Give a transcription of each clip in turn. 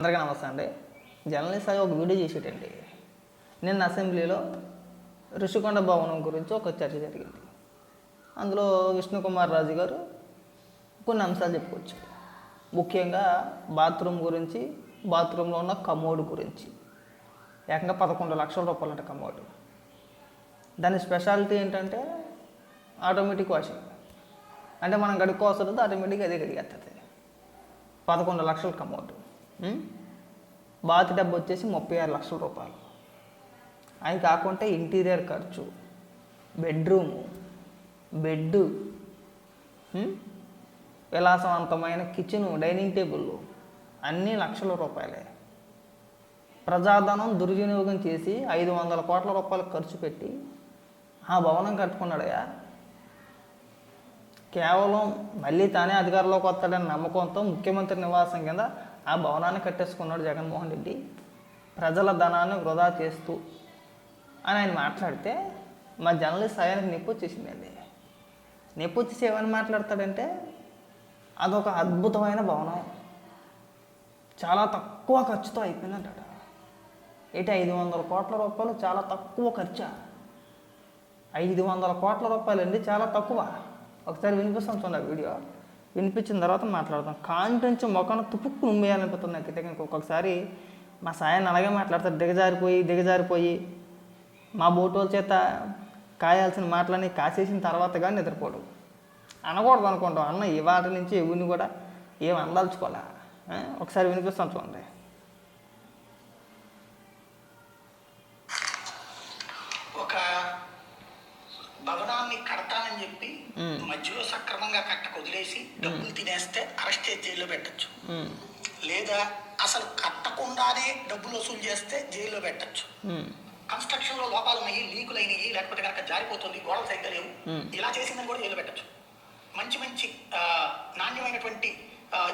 అందరికీ నమస్తే అండి. జర్నలిస్ట్ సాయి ఒక వీడియో చేసేటండి. నిన్న అసెంబ్లీలో ఋషికొండ భవనం గురించి ఒక చర్చ జరిగింది. అందులో విష్ణుకుమార్ రాజు గారు కొన్ని అంశాలు చెప్పుకోవచ్చు. ముఖ్యంగా బాత్రూమ్ గురించి బాత్రూంలో ఉన్న కమోడ్ గురించి. ఏకంగా పదకొండు లక్షల రూపాయలు అంటే కమోడ్. దాని స్పెషాలిటీ ఏంటంటే ఆటోమేటిక్ వాషింగ్. అంటే మనం గడుక్కోవసరం ఆటోమేటిక్గా అదే గడిగేస్తుంది పదకొండు లక్షల కమోడ్. బాత్ డబ్బు వచ్చేసి ముప్పై ఆరు లక్షల రూపాయలు. అవి కాకుండా ఇంటీరియర్ ఖర్చు బెడ్రూము బెడ్ విలాసవంతమైన కిచెను డైనింగ్ టేబుల్ అన్నీ లక్షల రూపాయలే. ప్రజాధనం దుర్వినియోగం చేసి ఐదు వందల కోట్ల రూపాయలు ఖర్చు పెట్టి ఆ భవనం కట్టుకున్నాడయా కేవలం మళ్ళీ తానే అధికారంలోకి వస్తాడని నమ్మకంతో ముఖ్యమంత్రి నివాసం కింద ఆ భవనాన్ని కట్టేసుకున్నాడు జగన్మోహన్ రెడ్డి. ప్రజల ధనాన్ని వృధా చేస్తూ అని ఆయన మాట్లాడితే మా జర్నలిస్ట్ ఆయనకు నొప్పి వచ్చేసిందండి. నొప్పి వచ్చేసి ఏమని మాట్లాడతాడంటే అదొక అద్భుతమైన భవనం. చాలా తక్కువ ఖర్చుతో అయిపోయిందంటాడు ఏంటి ఐదు వందల కోట్ల రూపాయలు? చాలా తక్కువ ఖర్చు? ఐదు వందల కోట్ల రూపాయలు అండి చాలా తక్కువ. ఒకసారి వినిపిస్తాం చూడండి వీడియో. వినిపించిన తర్వాత మాట్లాడతాం కాంటెంచి మొక్కను తుపుక్కు నుమ్మేయాలనిపిస్తుంది నాకైతే కనుక ఒక్కొక్కసారి మా సాయాన్ని అలాగే మాట్లాడతారు దిగజారిపోయి దిగజారిపోయి మా బోటోల చేత కాయాల్సిన మాటలని కాసేసిన తర్వాత కానీ నిద్రపోడు అనకూడదు అనుకుంటాం. అన్న ఇవాటి నుంచి ఎవరిని కూడా ఏం అందలుచుకోలే ఒకసారి వినిపిస్తాం చూడండి ఒక భవనాన్ని కడతానని చెప్పి. మధ్యలో సక్రమంగా కట్టక వదిలేసి డబ్బులు తినేస్తే అరెస్ట్ చేసి జైల్లో పెట్టచ్చు. లేదా అసలు కట్టకుండానే డబ్బులు వసూలు చేస్తే జైల్లో పెట్టచ్చు. కన్స్ట్రక్షన్లో లోపాలు ఉన్నాయి లీకులు అయినాయి లేకపోతే కనుక జారిపోతుంది గోడలు సరిగ్గా లేవు. ఇలా చేసిందని కూడా జైల్లో పెట్టచ్చు. మంచి మంచి నాణ్యమైనటువంటి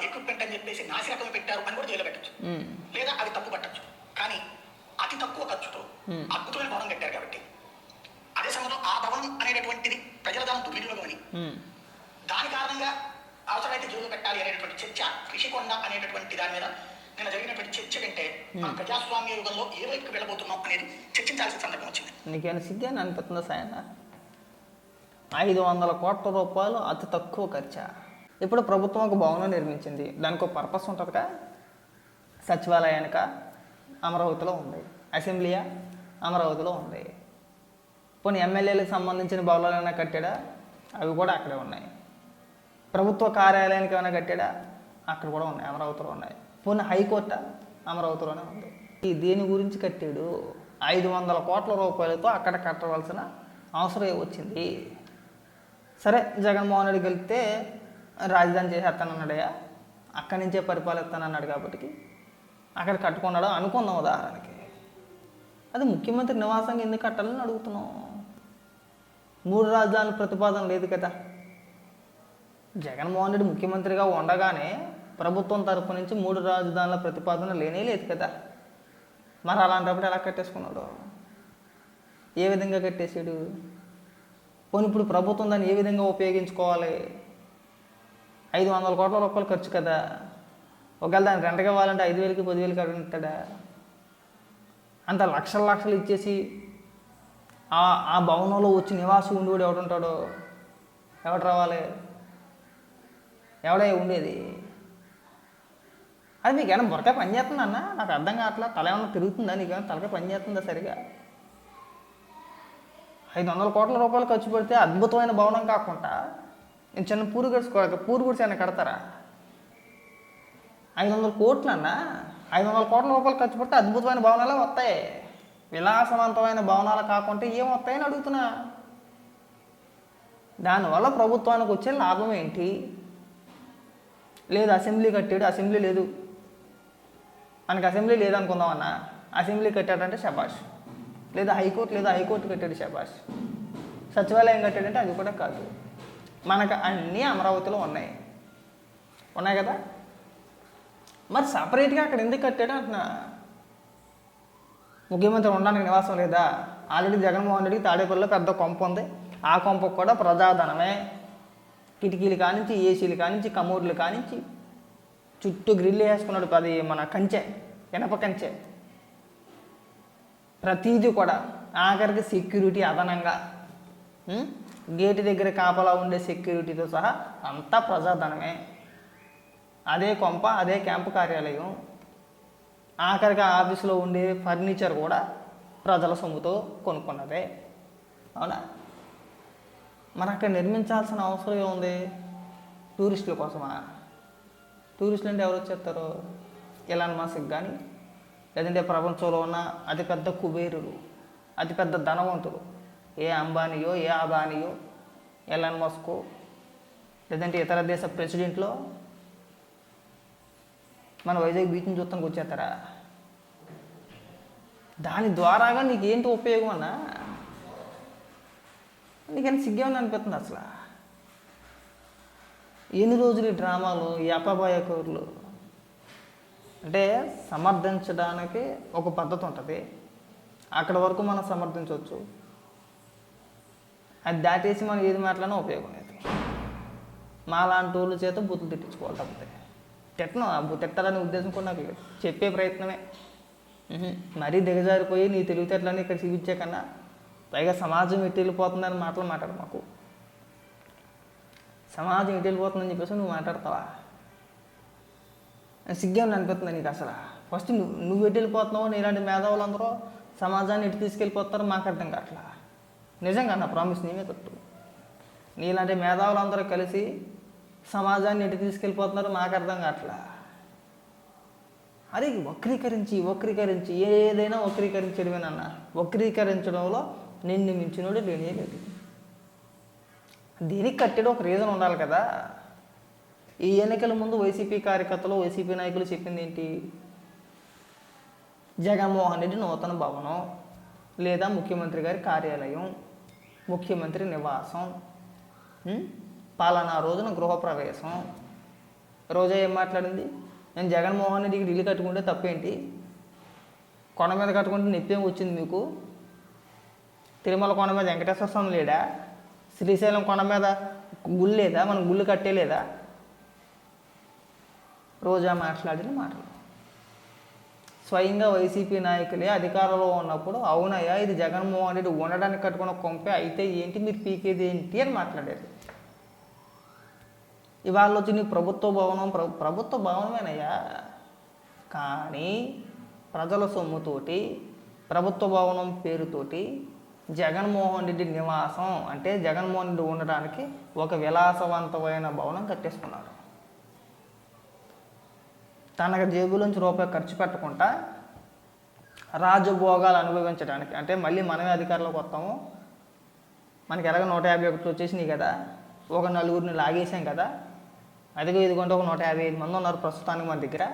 ఎక్విప్మెంట్ అని చెప్పేసి నాసిరకం పెట్టారు అని కూడా జైల్లో పెట్టచ్చు. లేదా అది తప్పు పట్టచ్చు. కానీ అతి తక్కువ ఖర్చుతో. అద్భుతమైన భవనం కట్టారు కాబట్టి సమయంలో ఆ భవనం అనేటటువంటిది ప్రజల ధనం దుర్వినియోగం అని దాని కారణంగా అవసరమైతే జైలు పెట్టాలి అనేటటువంటి చర్చ రిషికొండ అనేటటువంటి దాని మీద నిన్న జరిగినటువంటి చర్చ కంటే మన ప్రజాస్వామ్య యుగంలో ఏ వైపుకి వెళ్ళబోతున్నాం అనేది చర్చించాల్సిన సందర్భం వచ్చింది. నీకేమైనా సిగ్గని అనిపిస్తుందా సాయన ఐదు వందల కోట్ల రూపాయలు అతి తక్కువ ఖర్చా? ఇప్పుడు ప్రభుత్వం ఒక భవనం నిర్మించింది. దానికి ఒక పర్పస్ ఉంటుందిగా సచివాలయానిక? అమరావతిలో ఉంది. అసెంబ్లీయా? అమరావతిలో ఉంది. పోనీ ఎమ్మెల్యేలకు సంబంధించిన భవనాలు ఏమైనా కట్టాడా? అవి కూడా అక్కడే ఉన్నాయి. ప్రభుత్వ కార్యాలయానికి ఏమైనా కట్టాడా? అక్కడ కూడా ఉన్నాయి అమరావతిలో ఉన్నాయి. పోనీ హైకోర్టు అమరావతిలోనే ఉంది. ఈ దేని గురించి కట్టాడు? ఐదు వందల కోట్ల రూపాయలతో అక్కడ కట్టవలసిన అవసరం వచ్చింది. సరే జగన్మోహన్ రెడ్డి గెలిస్తే రాజధాని చేసేస్తానన్నాడయ్యా. అక్కడి నుంచే పరిపాలిస్తానన్నాడు కాబట్టి అక్కడ కట్టుకున్నాడు? అనుకుందాం ఉదాహరణకి. అది ముఖ్యమంత్రి నివాసంగా ఎందుకు కట్టాలని అడుగుతున్నాం మూడు రాజధానుల ప్రతిపాదన లేదు కదా. జగన్మోహన్ రెడ్డి ముఖ్యమంత్రిగా ఉండగానే ప్రభుత్వం తరపు నుంచి మూడు రాజధానుల ప్రతిపాదన లేనే లేదు కదా. మరి అలాంటప్పుడు ఎలా కట్టేసుకున్నాడు? ఏ విధంగా కట్టేసాడు పోనీ ఇప్పుడు ప్రభుత్వం దాన్ని ఏ విధంగా ఉపయోగించుకోవాలి? ఐదు వందల కోట్ల రూపాయలు ఖర్చు కదా. ఒకవేళ దాన్ని రెంట్కి ఇవ్వాలంటే ఐదు వేలకి పదివేలకి అడుగుతాడా? అంత లక్షల లక్షలు ఇచ్చేసి ఆ ఆ భవనంలో వచ్చి నివాసం ఉండేవాడు ఎవడుంటాడో ఎవడు రావాలి? ఎవడే ఉండేది? అది మీకు ఏమైనా బొరకాయ పని అన్న? నాకు అర్థం కావట్లా. తల ఏమన్నా తిరుగుతుందా నీకు? ఏమైనా తలకాయ పని చేస్తుందా సరిగా? ఐదు వందల కోట్ల రూపాయలు ఖర్చు పెడితే అద్భుతమైన భవనం కాకుండా నేను చిన్న పూరు గడుచుకోవాలి పూరు గుడిసి ఏమైనా కడతారా? ఐదు వందల కోట్లు అన్న? ఐదు వందల కోట్ల రూపాయలు ఖర్చు పెడితే అద్భుతమైన భవనాలే వస్తాయి. విలాసవంతమైన భవనాలు కాకుంటే ఏం వస్తాయని అడుగుతున్నా. దానివల్ల ప్రభుత్వానికి వచ్చే లాభం ఏంటి? లేదు అసెంబ్లీ కట్టాడు అసెంబ్లీ లేదు. మనకి అసెంబ్లీ లేదనుకుందామన్నా అసెంబ్లీ కట్టాడంటే శబాష్ లేదా హైకోర్టు లేదా హైకోర్టు కట్టాడు శబాష్ సచివాలయం కట్టాడంటే అది కూడా కాదు. మనకు అన్నీ అమరావతిలో ఉన్నాయి. ఉన్నాయి కదా? మరి సపరేట్గా అక్కడ ఎందుకు కట్టాడు అంటున్నా? ముఖ్యమంత్రి ఉండడానికి నివాసం లేదా? ఆల్రెడీ జగన్మోహన్ రెడ్డికి తాడేపల్లిలో పెద్ద కొంప ఉంది. ఆ కొంపకు కూడా ప్రజాధనమే. కిటికీలు కానించి ఏసీలు కానించి కమూర్లు కానించి చుట్టూ గ్రిల్ వేసుకున్నాడు అది మన కంచె ఇనప కంచె. ప్రతీది కూడా ఆఖరికి సెక్యూరిటీ అదనంగా. గేటు దగ్గర కాపలా ఉండే సెక్యూరిటీతో సహా అంతా ప్రజాధనమే. అదే కొంప అదే క్యాంపు కార్యాలయం. ఆఖరికి ఆఫీసులో ఉండే ఫర్నిచర్ కూడా ప్రజల సొమ్ముతో కొనుక్కున్నదే. అవునా? మరి అక్కడ నిర్మించాల్సిన అవసరం ఏముంది? టూరిస్టుల కోసమా? టూరిస్టులు అంటే ఎవరు వచ్చేస్తారు? ఎలాన్ మాస్క్ కానీ లేదంటే ప్రపంచంలో ఉన్న అతిపెద్ద కుబేరులు అతిపెద్ద ధనవంతులు. ఏ అంబానీయో ఏ అబానీయో ఎలాన్ మస్కో లేదంటే ఇతర దేశ ప్రెసిడెంట్లో మన వైజాగ్ బీచ్ని చూస్తానికి వచ్చేస్తారా? దాని ద్వారాగా నీకేంటి ఉపయోగం అన్నా? నీకని సిగ్గేమని అనిపిస్తుంది అసలు. ఎన్ని రోజులు ఈ డ్రామాలు ఈ అపబాయ అంటే సమర్థించడానికి ఒక పద్ధతి ఉంటుంది. అక్కడ వరకు మనం సమర్థించవచ్చు. అది దాటేసి మనం ఏది మాట్లాడినా ఉపయోగం లేదు. మా లాంటి వాళ్ళ చేత బుద్ధులు తిట్టించుకోవాలి తప్పితే. తిట్టను ఆ బు- తిట్టాలనే ఉద్దేశం కూడా నాకు లేదు. చెప్పే ప్రయత్నమే. మరీ దిగజారిపోయి నీ తెలివితేటలని ఇక్కడ చూపించే కన్నా పైగా సమాజం ఎట్టి వెళ్ళిపోతుందని మాటలు మాట్లాడు మాకు. సమాజం ఎట్టి వెళ్ళిపోతుందని చెప్పేసి నువ్వు మాట్లాడతావా? సిగ్గేమని అనిపిస్తుంది నీకు అసలు. ఫస్ట్ నువ్వు నువ్వు ఎటు వెళ్ళిపోతున్నావు నీలాంటి మేధావులు అందరూ సమాజాన్ని ఎటు తీసుకెళ్ళిపోతారో మాకు అర్థం కావట్లా. నిజంగా నా ప్రామిస్ నీవే తట్టు నీలాంటి మేధావులు అందరూ కలిసి సమాజాన్ని ఎటు తీసుకెళ్ళిపోతున్నారో మాకు అర్థం కావట్లా. అరే వక్రీకరించి వక్రీకరించి ఏదైనా వక్రీకరించడమేనన్న వక్రీకరించడంలో నిన్ను మించినోడు లేనే లేదు. దీనికి కట్టడం ఒక రీజన్ ఉండాలి కదా. ఈ ఎన్నికల ముందు వైసీపీ కార్యకర్తలు వైసీపీ నాయకులు చెప్పింది ఏంటి? జగన్మోహన్ రెడ్డి నూతన భవనం లేదా ముఖ్యమంత్రి గారి కార్యాలయం ముఖ్యమంత్రి నివాసం పాలనా రోజున గృహప్రవేశం. రోజా ఏం మాట్లాడింది? నేను జగన్మోహన్ రెడ్డికి ఇల్లు కట్టుకుంటే తప్పేంటి? కొండ మీద కట్టుకుంటే నొప్పేం వచ్చింది మీకు? తిరుమల కొండ మీద వెంకటేశ్వర స్వామి లేడా? శ్రీశైలం కొండ మీద గుళ్ళు లేదా? మనం గుళ్ళు కట్టేలేదా రోజా మాట్లాడిన మాటలు. స్వయంగా వైసీపీ నాయకులే అధికారంలో ఉన్నప్పుడు అవునయ్యా ఇది జగన్మోహన్ రెడ్డి ఉండడానికి కట్టుకున్న కొంపే అయితే ఏంటి మీరు పీకేది ఏంటి అని మాట్లాడారు. ఇవాళ వచ్చి నీ ప్రభుత్వ భవనం ప్ర ప్రభుత్వ భవనమేనయ్యా. కానీ ప్రజల సొమ్ముతోటి ప్రభుత్వ భవనం పేరుతోటి జగన్మోహన్ రెడ్డి నివాసం అంటే జగన్మోహన్ రెడ్డి ఉండడానికి ఒక విలాసవంతమైన భవనం కట్టేసుకున్నాడు. తనకు జేబులోంచి రూపాయి ఖర్చు పెట్టకుండా రాజభోగాలు అనుభవించడానికి అంటే మళ్ళీ మనమే అధికారంలోకి వస్తాము. మనకి ఎలాగ నూట యాభై ఒకటి వచ్చేసినాయి కదా. ఒక నలుగురిని లాగేసాం కదా. అదిగో ఇదిగోంటే ఒక నూట యాభై ఐదు మంది ఉన్నారు ప్రస్తుతానికి మన దగ్గర.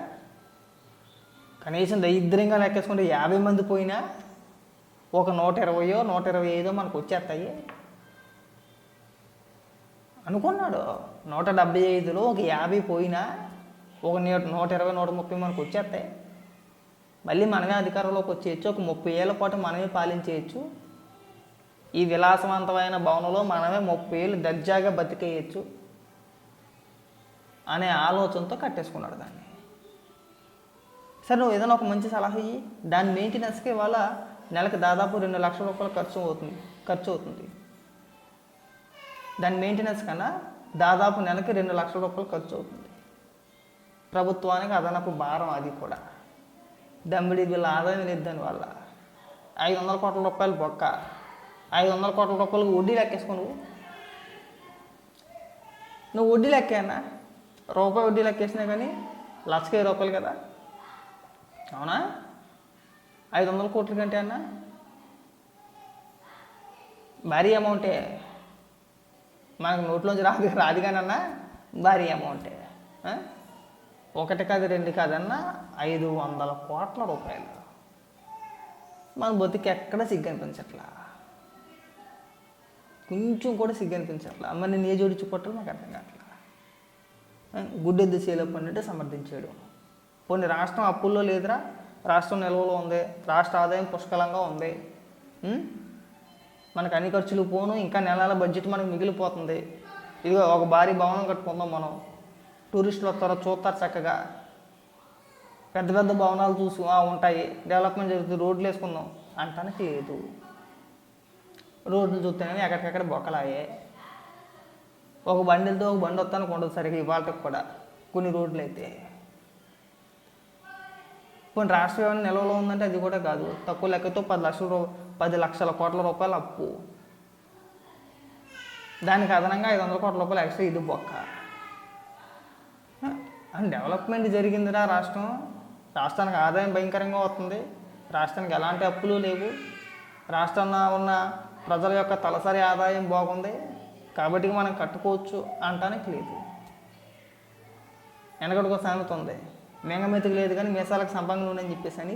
కనీసం దరిద్రంగా లెక్కేసుకుంటే యాభై మంది పోయినా ఒక నూట ఇరవయో నూట ఇరవై ఐదో మనకు వచ్చేస్తాయి. అనుకున్నాడు. నూట డెబ్బై ఐదులో ఒక యాభై పోయినా ఒక నూట నూట ఇరవై నూట ముప్పై మనకు వచ్చేస్తాయి. మళ్ళీ మనమే అధికారంలోకి వచ్చేయచ్చు. ఒక ముప్పై ఏళ్ళ పాటు మనమే పాలించేయచ్చు. ఈ విలాసవంతమైన భవనంలో మనమే ముప్పై ఏళ్ళు దర్జాగా బతికేయచ్చు. అనే ఆలోచనతో కట్టేసుకున్నాడు దాన్ని. సరే నువ్వు ఏదైనా ఒక మంచి సలహా ఇయ్యి. దాని మెయింటెనెన్స్కి వల్ల నెలకు దాదాపు రెండు లక్షల రూపాయలు ఖర్చు అవుతుంది ఖర్చు అవుతుంది. దాని మెయింటెనెన్స్ కన్నా దాదాపు నెలకి రెండు లక్షల రూపాయలు ఖర్చు అవుతుంది. ప్రభుత్వానికి అదనపు భారం అది కూడా. దమ్మిడి బిల్ల ఆదాయం లేదు దానివల్ల ఐదు వందల కోట్ల రూపాయలు బొక్క. ఐదు వందల కోట్ల రూపాయలకు వడ్డీ లెక్కేసుకో నువ్వు. నువ్వు వడ్డీ లెక్కేనా? రూపాయి వడ్డీ లెక్కేసినా కానీ లక్షకి రూపాయలు కదా. అవునా? ఐదు వందల కోట్ల కంటే అన్నా? భారీ అమౌంటే. మనకు నోట్లోంచి రాదు రాదు కానీ అన్న భారీ అమౌంటే. ఒకటి కాదు రెండు కాదన్నా ఐదు వందల కోట్ల రూపాయలు. మన బతికి ఎక్కడ సిగ్గు అనిపించట్లా కొంచెం కూడా సిగ్గు అనిపించట్లా మరి నేను ఏ జోడించుకోవట్లేదు నాకు అర్థం కాదు గుడ్డెద్దు సేలప్ అంటే సమర్థించాడు. పోనీ రాష్ట్రం అప్పుల్లో లేదురా. రాష్ట్రం నిల్వలో ఉంది. రాష్ట్ర ఆదాయం పుష్కలంగా ఉంది. మనకు అన్ని ఖర్చులు పోను ఇంకా నెలల బడ్జెట్ మనకు మిగిలిపోతుంది. ఇదిగో ఒక భారీ భవనం కట్టుకుందాం మనం. టూరిస్టులు వస్తారో చూస్తారు చక్కగా. పెద్ద పెద్ద భవనాలు చూసి ఉంటాయి. డెవలప్మెంట్ జరుగుతుంది. రోడ్లు వేసుకుందాం. అంటానికి లేదు. రోడ్లు చూస్తేనే ఎక్కడికక్కడ బొక్కలాయే. ఒక బండిలతో ఒక బండి వస్తానికి ఉండదు సరిగ్గా ఇవాళకి కూడా. కొన్ని రోడ్లు అయితే. కొన్ని రాష్ట్రం ఏమైనా నిల్వలో ఉందంటే అది కూడా కాదు. తక్కువ లెక్కతో పది లక్షల రూ పది లక్షల కోట్ల రూపాయలు అప్పు. దానికి అదనంగా ఐదు వందల కోట్ల రూపాయలు ఎక్స్ట్రా ఇది బొక్క. అండ్ డెవలప్మెంట్ జరిగిందిరా రాష్ట్రం. రాష్ట్రానికి ఆదాయం భయంకరంగా వస్తుంది. రాష్ట్రానికి ఎలాంటి అప్పులు లేవు. రాష్ట్రంలో ఉన్న ప్రజల యొక్క తలసరి ఆదాయం బాగుంది. కాబట్టి మనం కట్టుకోవచ్చు అంటానికి లేదు. వెనకడుకో సామెత ఉంది మేఘమెతుకు లేదు కానీ మీసాలకు సంబంధం ఉందని చెప్పేసి అని.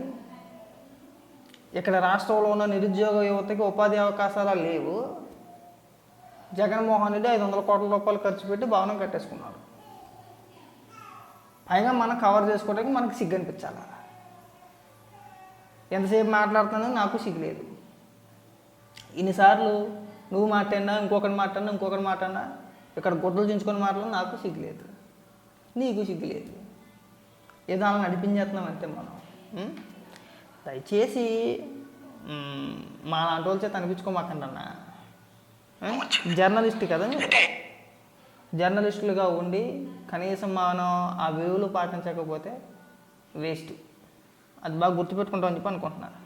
ఇక్కడ రాష్ట్రంలో ఉన్న నిరుద్యోగ యువతకి ఉపాధి అవకాశాలు లేవు. జగన్మోహన్ రెడ్డి ఐదు వందల కోట్ల రూపాయలు ఖర్చు పెట్టి భవనం కట్టేసుకున్నాడు. పైగా మనం కవర్ చేసుకోవడానికి మనకు సిగ్గు అనిపించాలి? ఎంతసేపు మాట్లాడుతున్నా నాకు సిగ్గు లేదు. ఇన్నిసార్లు నువ్వు మాట్లాడినా ఇంకొకటి మాట్లాడినా ఇంకొకటి మాట్లాడినా ఇక్కడ గుడ్డలు దించుకొని మాట్లాడినా నాకు సిగ్గు లేదు. నీకు సిగ్గు లేదు. ఏదో అలా నడిపించేస్తున్నాం అంతే మనం? దయచేసి మా లాంటి వాళ్ళ చేత అనిపించుకోమాకండి అన్న? జర్నలిస్ట్ కదా మీరు? జర్నలిస్టులుగా ఉండి కనీసం మనం ఆ విలువలు పాటించకపోతే వేస్ట్. అది బాగా గుర్తుపెట్టుకుంటామని చెప్పి అనుకుంటున్నాను.